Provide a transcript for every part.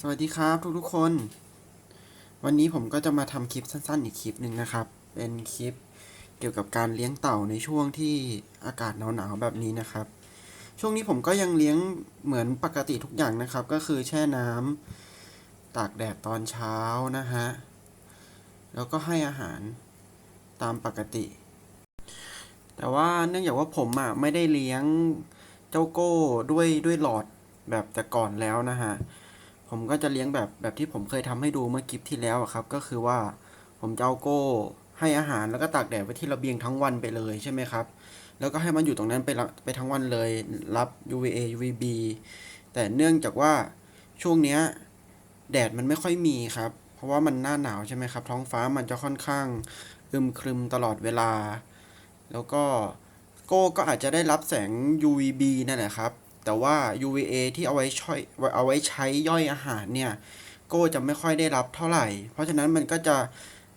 สวัสดีครับทุกทุกๆคน วันนี้ผมก็จะมาทำคลิปสั้นๆ อีกคลิปหนึ่งนะครับ เป็นคลิปเกี่ยวกับการเลี้ยงเต่าในช่วงที่อากาศหนาวๆแบบนี้นะครับ ช่วงนี้ผมก็ยังเลี้ยงเหมือนปกติทุกอย่างนะครับ ก็คือแช่น้ำตากแดดตอนเช้านะฮะ แล้วก็ให้อาหารตามปกติ แต่ว่าเนื่องจากว่าผมอะไม่ได้เลี้ยงเจ้าโก้ด้วยด้วยหลอดแบบแต่ก่อนแล้วนะฮะ ผมก็จะเลี้ยงแบบแบบที่ผมเคยทำให้ดูเมื่อคลิปที่แล้วครับ ก็คือว่าผมจะเอาโก้ให้อาหารแล้วก็ตากแดดไว้ที่ระเบียงทั้งวันไปเลยใช่ไหมครับ แล้วก็ให้มันอยู่ตรงนั้นไปละไปทั้งวันเลยรับ UVA UVB แต่เนื่องจากว่าช่วงเนี้ยแดดมันไม่ค่อยมีครับ เพราะว่ามันหน้าหนาวใช่ไหมครับ ท้องฟ้ามันจะค่อนข้างอึมครึมตลอดเวลา แล้วก็โก้ก็อาจจะได้รับแสง UVB นั่นแหละครับ แต่ว่า UVA ที่เอาไว้ช่วยเอาไว้ใช้ย่อยอาหารเนี่ยโก้จะไม่ค่อยได้รับเท่าไหร่ เพราะฉะนั้นมันก็จะ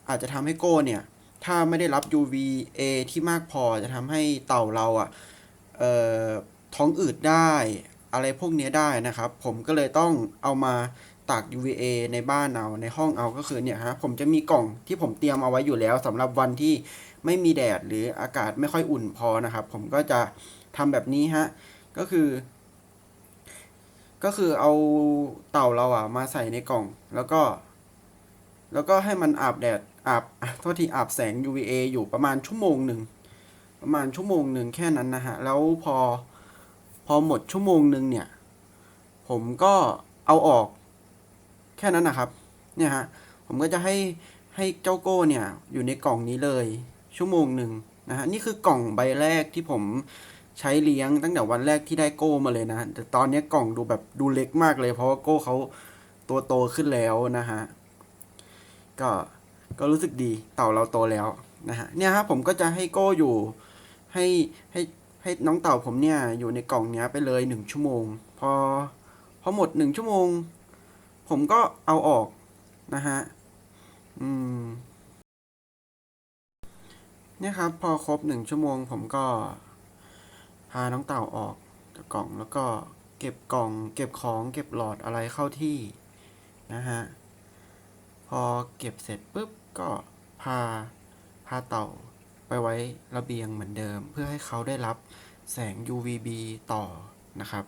อาจจะทำให้โก้เนี่ยถ้าไม่ได้รับ UVA ที่มากพอจะทำให้เต่าเราอะเอ่อท้องอืดได้อะไรพวกนี้ได้นะครับ ผมก็เลยต้องเอามาตาก UVA ในบ้านเอาในห้องเอาก็คือเนี่ยฮะผมจะมีกล่องที่ผมเตรียมเอาไว้อยู่แล้วสำหรับวันที่ไม่มีแดดหรืออากาศไม่ค่อยอุ่นพอนะครับ ผมก็จะทำแบบนี้ฮะก็คือ ก็คือเอาเต่าเราอะมาใส่ในกล่อง แล้วก็ แล้วก็ให้มันอาบแดดอาบอะโทษทีอาบแสง UVA อยู่ประมาณชั่วโมงหนึ่งประมาณชั่วโมงหนึ่งแค่นั้นนะฮะ แล้วพอพอหมดชั่วโมงหนึ่งเนี่ย ผมก็เอาออก แค่นั้นนะครับ เนี่ยฮะ ผมก็จะให้ให้เจ้าโก้เนี่ยอยู่ในกล่องนี้เลย ชั่วโมงหนึ่งนะฮะ นี่คือกล่องใบแรกที่ผม ใช้เลี้ยงตั้งแต่วันแรกที่ได้โก้มาเลยนะ แต่ตอนนี้กล่องดูแบบดูเล็กมากเลย เพราะว่าโก้เขาตัวโตขึ้นแล้วนะฮะ ก็ก็รู้สึกดีเต่าเราโตแล้วนะฮะเนี่ยฮะผมก็จะให้โก้อยู่ให้ให้ให้น้องเต่าผมเนี่ยอยู่ในกล่องเนี้ยไปเลยหนึ่งชั่วโมง พอพอหมดหนึ่งชั่วโมง ผมก็เอาออกนะฮะอืมเนี่ยครับ พอครบหนึ่งชั่วโมงผมก็ พาน้องเต่าออกจากกล่องแล้วก็เก็บกล่องเก็บของเก็บหลอดอะไรเข้าที่นะฮะ พอเก็บเสร็จปุ๊บก็พาพาเต่าไปไว้ระเบียงเหมือนเดิม เพื่อให้เขาได้รับแสง UVB ต่อนะครับ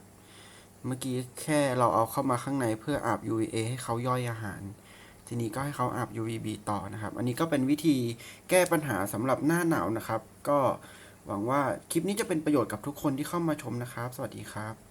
เมื่อกี้แค่เราเอาเข้ามาข้างในเพื่ออาบ UVA ให้เขาย่อยอาหาร ทีนี้ก็ให้เขาอาบ UVB ต่อนะครับ อันนี้ก็เป็นวิธีแก้ปัญหาสำหรับหน้าหนาวนะครับ ก็ หวังว่าคลิปนี้จะเป็นประโยชน์กับทุกคนที่เข้ามาชมนะครับ สวัสดีครับ